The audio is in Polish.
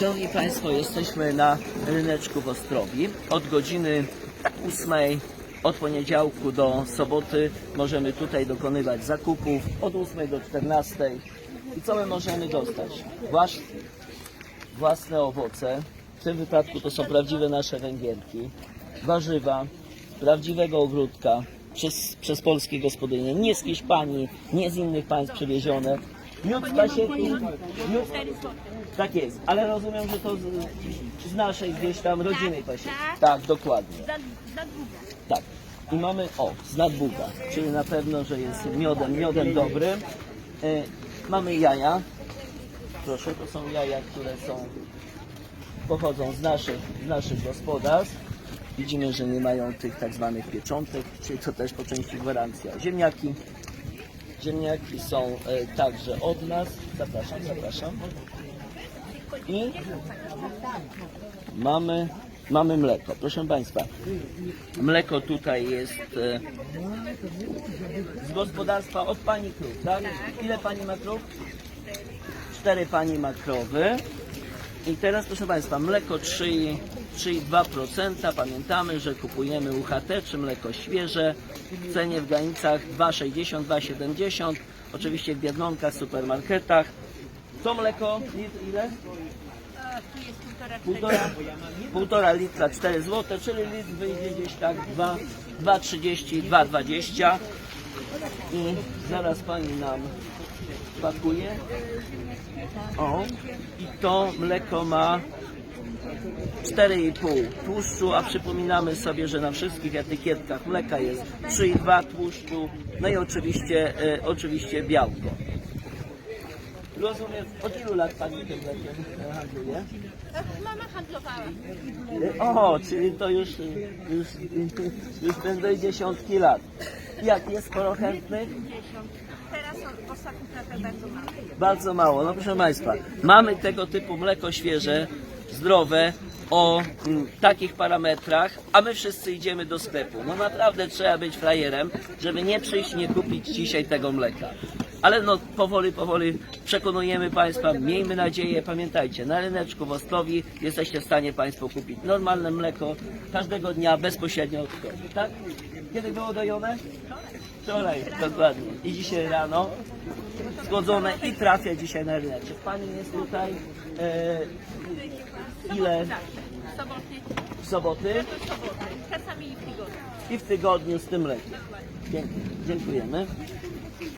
Szanowni Państwo, jesteśmy na ryneczku w Ostrowi. Od godziny 8 od poniedziałku do soboty możemy tutaj dokonywać zakupów od 8 do 14. I co my możemy dostać? Włas, własne owoce. W tym wypadku to są prawdziwe nasze węgierki. Warzywa prawdziwego ogródka przez, przez polskie gospodynie. Nie z Hiszpanii, nie z innych państw przywiezione. Miód z pasieki, miód, tak jest, ale rozumiem, że to z, z naszej gdzieś tam rodziny pasieki. tak. Tak, dokładnie. Za, za długo. Tak. I mamy, o, z nadbuga, czyli na pewno, że jest miodem, miodem dobrym. E, mamy jaja. Proszę, to są jaja, które są, pochodzą z naszych, z naszych gospodarstw. Widzimy, że nie mają tych tak zwanych pieczątek, czyli to też po części gwarancja. Ziemniaki. Ziemniaki są e, także od nas. Zapraszam, zapraszam. I mamy, mamy mleko. Proszę Państwa, mleko tutaj jest e, z gospodarstwa od Pani krów, tak? Ile Pani ma krów? Cztery Pani ma krowy. I teraz proszę Państwa, mleko 3,2%. 3,2%. Pamiętamy, że kupujemy UHT czy mleko świeże w cenie w granicach 2,60, 2,70. Oczywiście w biedlonkach, supermarketach. To mleko, ile? Półtora, Półtora, litra 4 zł, czyli litr wyjdzie gdzieś tak 2, 2,30, 2,20 i zaraz pani nam pakuje. O, i to mleko ma 4,5 tłuszczu, a przypominamy sobie, że na wszystkich etykietkach mleka jest 3,2 tłuszczu, no i oczywiście, e, oczywiście białko. Rozumiem, od ilu lat pani tym mlekiem e, handluje? Mama handlowała. O, czyli to już, już, już będą dziesiątki lat. Jak jest sporo chętnych? 50. Teraz o- w ostatnich latach bardzo mało. No proszę Państwa, mamy tego typu mleko świeże, zdrowe, o mm, takich parametrach, a my wszyscy idziemy do sklepu. No naprawdę trzeba być frajerem, żeby nie przyjść, nie kupić dzisiaj tego mleka. Ale no powoli, powoli przekonujemy Państwa, miejmy nadzieję, pamiętajcie, na ryneczku w Ostrowi jesteście w stanie Państwo kupić normalne mleko każdego dnia bezpośrednio od krowy, tak? Kiedy było dojone? Wczoraj, dokładnie. I dzisiaj rano zgodzone i trafia dzisiaj na rynek. Czy Pani jest tutaj e, ile w soboty czasami i w tygodniu. i w tygodniu z tym lekiem? Dziękujemy.